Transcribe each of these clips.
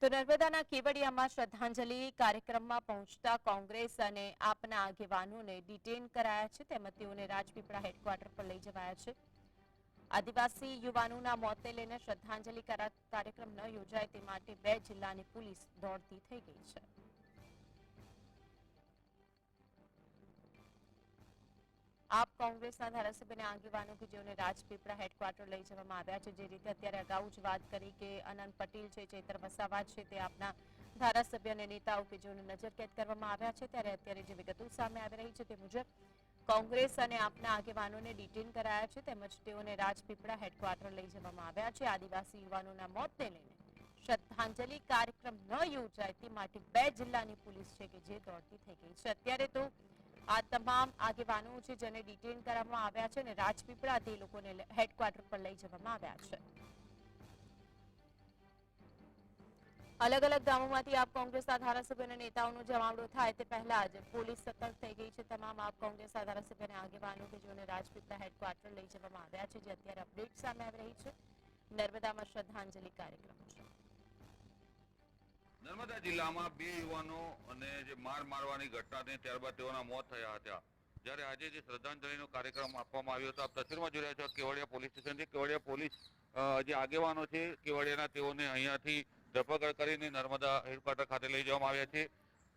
તો નર્મદાના કેવડિયામાં શ્રદ્ધાંજલિ કાર્યક્રમમાં પહોંચતા કોંગ્રેસ અને આપના આગેવાનોને ડિટેન કરાયા છે. તેમજ તેઓને રાજપીપળા હેડક્વાર્ટર પર લઈ જવાયા છે. આદિવાસી યુવાનોના મોતને લઈને શ્રદ્ધાંજલિ કરા- કાર્યક્રમ ન યોજાય તે માટે બે જિલ્લાની પોલીસ દોડતી થઈ ગઈ છે. આપ કોંગ્રેસના ધારાસભ્ય આગેવાનો કે જેઓને રાજપીપળા હેડક્વાર્ટર લઈ જવામાં આવ્યા છે, જે રીતે અત્યારે અગાઉ જ વાત કરી કે અનંત પટેલ છે, ચેતર વસાવા છે, તે આપના ધારાસભ્ય અને નેતાઓ કે જેઓને નજરકેદ કરવામાં આવ્યા છે, ત્યારે અત્યારે જે વિગતો સામે આવી રહી છે તે મુજબ કોંગ્રેસ અને આપના આગેવાનોને ડિટેન કરાયા છે, તેમજ તેઓને રાજપીપળા હેડક્વાર્ટર લઈ જવામાં આવ્યા છે. આદિવાસી યુવાનોના મોતને લઈને શ્રદ્ધાંજલિ કાર્યક્રમ ન યોજાય તે માટે બે જિલ્લાની પોલીસ છે કે જે દોડતી થઈ ગઈ છે. અત્યારે તો આ તમામ આગેવાનો છે જેને ડિટેન કરવામાં આવ્યા છે અને રાજપીપળા તે લોકોને હેડક્વાર્ટર પર લઈ જવામાં આવ્યા છે. અલગ અલગ ગામોમાંથી આપ કોંગ્રેસના ધારાસભ્ય અને નેતાઓનો જમાવડો થાય તે પહેલા જ પોલીસ સતર્ક થઈ ગઈ છે. તમામ આપ કોંગ્રેસના ધારાસભ્ય અને આગેવાનો કે જેઓને રાજપીપળા હેડક્વાર્ટર લઈ જવામાં આવ્યા છે, જે અત્યારે અપડેટ સામે આવી રહી છે. નર્મદામાં શ્રદ્ધાંજલિ કાર્યક્રમ છે. નર્મદા જિલ્લામાં બે યુવાનો અને જે માર મારવાની ઘટના થઈ ત્યારબાદ તેઓના મોત થયા હતા. જ્યારે આજે જે શ્રદ્ધાંજલિનો કાર્યક્રમ આપવામાં આવ્યો હતો, આપ તસવીરમાં જોઈ રહ્યા છો, કેવડિયા પોલીસ સ્ટેશનથી કેવડિયા પોલીસ જે આગેવાનો છે, કેવડિયાના તેઓને અહીંયાથી ધરપકડ કરીને નર્મદા હેડક્વાર્ટર ખાતે લઈ જવામાં આવ્યા છે.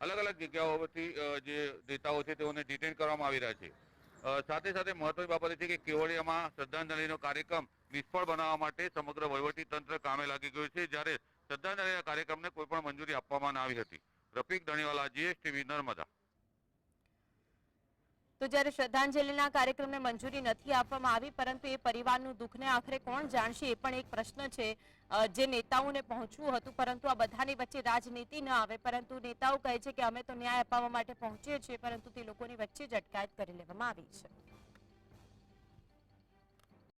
અલગ અલગ જગ્યાઓથી પરથી જે નેતાઓ છે, તેઓને ડિટેન કરવામાં આવી રહ્યા છે. સાથે સાથે મહત્વની બાબત એ છે કે કેવડિયામાં શ્રદ્ધાંજલિનો કાર્યક્રમ નિષ્ફળ બનાવવા માટે સમગ્ર વહીવટી તંત્ર કામે લાગી ગયું છે. જ્યારે શ્રદ્ધાંજલિના કાર્યક્રમને કોઈ પણ મંજૂરી આપવામાં ના આવી હતી. રફીક ધણીવાલા, જીએસટીવી, નર્મદા. તો જ્યારે શ્રદ્ધાંજલિના કાર્યક્રમને મંજૂરી નથી આપવામાં આવી, પરંતુ એ પરિવારનું દુઃખને આખરે કોણ જાણશે એ પણ એક પ્રશ્ન છે જે નેતાઓને પહોંચવું હતું. પરંતુ આ બધાની વચ્ચે રાજનીતિ ન આવે, પરંતુ નેતાઓ કહે છે કે અમે તો ન્યાય અપાવવા માટે પહોંચીએ છીએ, પરંતુ તે લોકોની વચ્ચે જ અટકાયત કરી લેવામાં આવી છે.